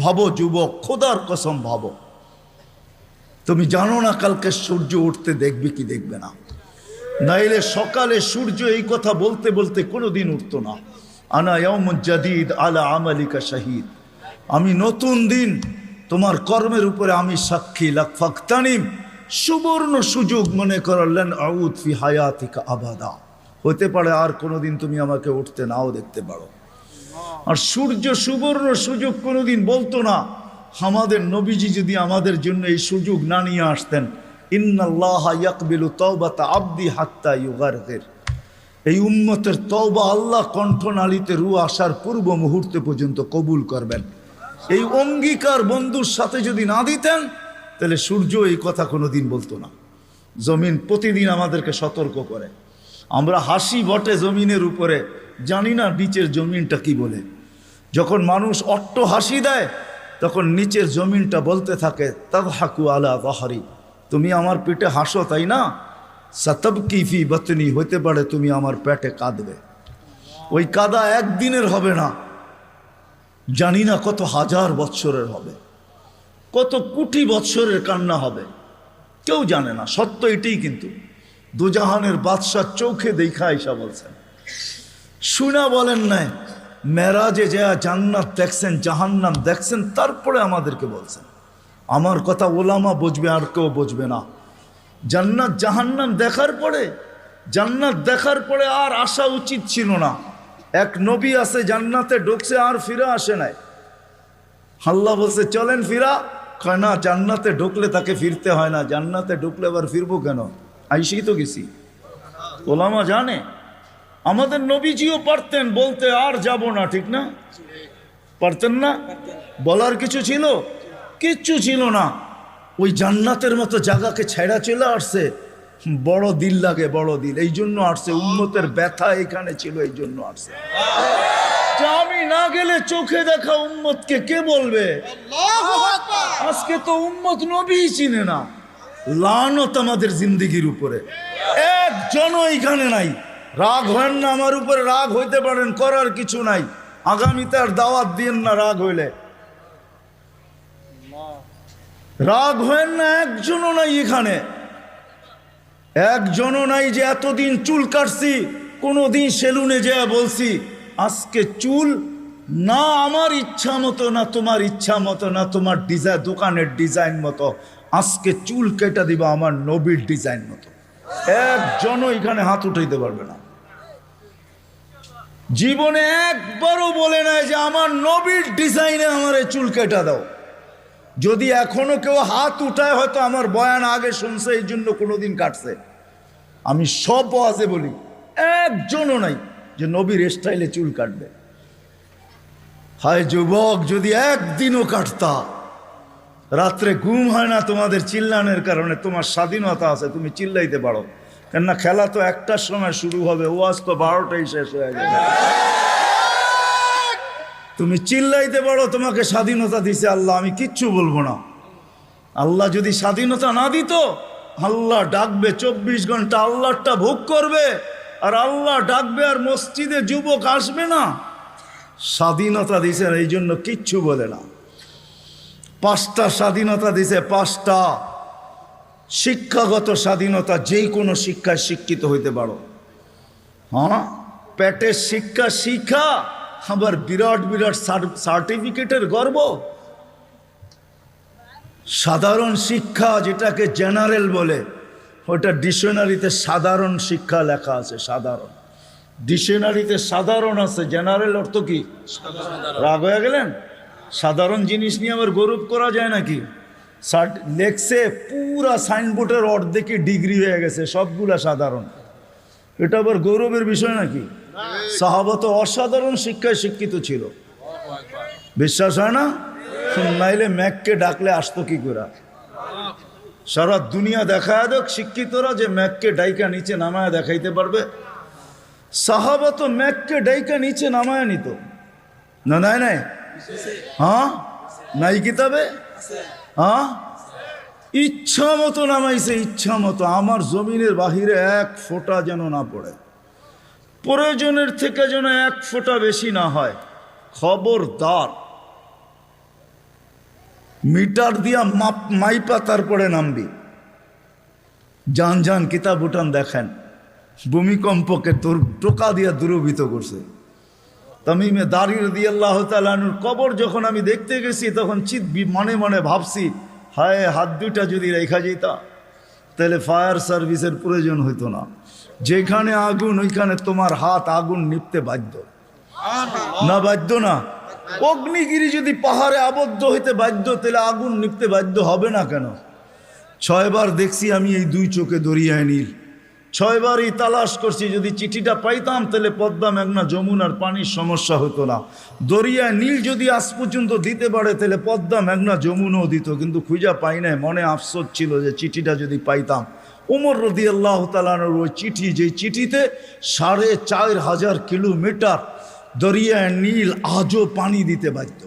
ভাবো যুবক, খোদার কসম ভাবো। তুমি জানো না কালকে সূর্য উঠতে দেখবে কি দেখবে না। নাইলে সকালে সূর্য এই কথা বলতে বলতে কোনোদিন উঠতো না। আনা জাদিদ আলা আমালিকা শাহিদ। আমি নতুন দিন, তোমার কর্মের উপরে আমি সাক্ষী লাকফাক্তানিম সুবর্ণ সুযোগ মনে করলেন আউদ ফি হায়াতিকা আবাদা। হতে পারে আর কোনোদিন তুমি আমাকে উঠতে নাও দেখতে পারো। আর সূর্য সুবর্ণ সুযোগ কোনোদিন বলতো না, আমাদের নবীজি যদি আমাদের জন্য এই সুযোগ না নিয়ে আসতেন, ইন্নাল্লাহ ইয়াকবিলু তওবাতা আব্দি হাত্তা ইউগারগির। এই উম্মতের তওবা আল্লাহ কণ্ঠনালীতে রু আসার পূর্ব মুহূর্তে পর্যন্ত কবুল করবেন। এই অঙ্গীকার বন্ধুর সাথে যদি না দিতেন, তাহলে সূর্য এই কথা কোনোদিন বলতো না। জমিন প্রতিদিন আমাদেরকে সতর্ক করে। আমরা হাসি বটে জমিনের উপরে জানি না নিচের জমিনটা কি বলে। যখন মানুষ অট্ট হাসি দেয়, তখন নিচের জমিনটা বলতে থাকে তব হাকু আলা বাহারি তুমি আমার পেটে হাসো, তাই না? সতব কিফি বতনি হতে পারে তুমি আমার পেটে কাঁদবে। ওই কাদা একদিনের হবে না। জানি না কত হাজার বৎসরের হবে। কত কোটি বৎসরের কান্না হবে। কেউ জানে না, সত্য এটাই কিন্তু। দুজাহানের বাদশাহ চোখে দেখা এসা বলছেন। শুনা বলেন নাই, মেরাজে যা জান্নাত দেখছেন, জাহান্নাম দেখছেন, তারপরে আমাদেরকে বলছেন। আমার কথা ওলামা বুঝবে, আর কেউ বুঝবে না। জান্নাত জাহান্নাম দেখার পরে, জান্নাত দেখার পরে আর আসা উচিত ছিল না। এক নবী আছে, জান্নাতে ঢুকছে, আর ফিরে আসে নাই। হাল্লা বলছে, চলেন ফিরা। কয়, না, জান্নাতে ঢুকলে তাকে ফিরতে হয় না। জান্নাতে ঢুকলে আবার ফিরবো কেন? আইসেই তো গেছি। ওলামা জানে। আমাদের নবীজিও পারতেন, বলতে আর যাব না, ঠিক না? পারতেন না? বলার কিছু ছিল? কিচ্ছু ছিল না। ওই জান্নাতের মতো জায়গাকে ছেড়া চলে আসছে। বড় দিল লাগে, বড় দিল। এই জন্য আসছে উন্মতের ব্যথা এখানে ছিল, এই জন্য আসছে। আমি না গেলে চোখে দেখা উম্মতকে কে বলবে? আজকে তো উম্মত নবী চিনে না। লানত আমাদের জিন্দিগির উপরে। একজনও এখানে নাই। রাগ হয় না, আমার উপরে রাগ হইতে পারেন, করার কিছু নাই। আগামীতে আর দাওয়াত দিন না রাগ হইলে। রাগ হয় না, একজনও নাই এখানে। একজনও নাই যে এতদিন চুল কাটছি, কোনোদিন সেলুনে যা বলছি, আজকে চুল না আমার ইচ্ছা মতো, না তোমার ইচ্ছা মতো, না তোমার ডিজাইন দোকানের ডিজাইন মতো। আজকে চুল কেটে দিবা আমার নবীর ডিজাইন মতো। একজনও এখানে হাত উঠাইতে পারবে না। জীবনে একবারও বলে নাই যে আমার নবীর ডিজাইনে আমার চুল কেটে দাও। যদি এখনও কেউ হাত উঠায়, হয়তো আমার বয়ান আগে শুনছে, এই জন্য কোনোদিন কাটছে। আমি সব আছে বলি, একজনও নাই যে নবীর স্টাইলে চুল কাটবে। হায় যুবক, যদি একদিনও কাটতা, রাত্রে ঘুম হয় না তোমাদের চিল্লানের কারণে, তোমার স্বাধীনতা আছে, তুমি চিল্লাইতে পারো। কেননা খেলা তো একটার সময় শুরু হবে, ওয়াজ তো বারোটাই শেষ হয়ে যাবে। তুমি চিল্লাইতে পারো, তোমাকে স্বাধীনতা দিছে আল্লাহ, আমি কিচ্ছু বলব না। আল্লাহ যদি স্বাধীনতা না দিত, আল্লাহ ডাকবে চব্বিশ ঘণ্টা, আল্লাহটা ভোগ করবে, আর আল্লাহ ডাকবে আর মসজিদে যুবক আসবে না। স্বাধীনতা দিছে এই জন্য কিচ্ছু বলে না। পাঁচটা স্বাধীনতা দিছে, পাঁচটা। শিক্ষাগত স্বাধীনতা যেই কোনো শিক্ষায় শিক্ষিত হইতে পারো। হ্যাঁ? পেটের শিক্ষা শিক্ষা আবার বিরাট বিরাট সার্টিফিকেটের গর্ব। সাধারণ শিক্ষা যেটাকে জেনারেল বলে ওটা ডিকশনারিতে সাধারণ শিক্ষা লেখা আছে সাধারণ। ডিকশনারিতে সাধারণ আছে জেনারেল অর্থ কি? রাগ হয়ে গেলেন? সাধারণ জিনিস নিয়ে আবার গৌরব করা যায় নাকি? লেখছে পুরা সাইনবোর্ডের অর্ধেকে ডিগ্রি হয়ে গেছে সবগুলা সাধারণ। এটা আবার গৌরবের বিষয় নাকি? সাহাবত অসাধারণ শিক্ষায় শিক্ষিত ছিল। বিশ্বাস হয় না? নাইলে ম্যাককে ডাকলে আসতো কি করে? সারা দুনিয়া দেখায় দেখ শিক্ষিতরা যে ম্যাককে ডাইকা নিচে নামায় দেখাইতে পারবে। সাহাবত ম্যাককে ডাইকা নিচে নামায় নিত। না নাই নাই? হ্যাঁ? নাই কিতাবে হ্যাঁ? ইচ্ছা মতো নামাইছে, ইচ্ছা মতো। আমার জমিনের বাহিরে এক ফোঁটা যেন না পড়ে। প্রয়োজনের থেকে যেন এক ফোঁটা বেশি না হয়। খবরদার। মিটার দিয়া মাপ, মাইপা তারপরে নামবি। যান যান কিতাব উঠান দেখেন। ভূমিকম্পকে তোর টোকা দিয়া দূরভূত করছে। তামিমে দাঁড়িয়ে দিয়ে আল্লাহ তালুর কবর যখন আমি দেখতে গেছি তখন চিত বি- মনে মনে ভাবছি হায় হাত দুইটা যদি রেখা যেতা তাহলে ফায়ার সার্ভিসের প্রয়োজন হইতো না। যেখানে আগুন ওইখানে তোমার হাত আগুন নিপতে বাধ্য। না বাধ্য না। অগ্নিগিরি যদি পাহাড়ে আবদ্ধ হইতে বাধ্য তাহলে আগুন নিপতে বাধ্য হবে না কেন? ছয়বার দেখছি আমি এই দুই চোখে দরিয়ায় নীল ছয়বারই তালাশ করছি, যদি চিঠিটা পাইতাম, তাহলে পদ্মা মেঘনা যমুনার পানির সমস্যা হতো না। দরিয়ায় নীল যদি আজ পর্যন্ত দিতে পারে, তাহলে পদ্মা মেঘনা যমুনও দিত, কিন্তু খুঁজা পাই নাই। মনে আফসোস ছিল যে চিঠিটা যদি পাইতাম। উমর রদি আল্লাহ তালানোর ওই চিঠি যে চিঠিতে সাড়ে চার হাজার কিলোমিটার দরিয়ায় নীল আজও পানি দিতে বাধ্য।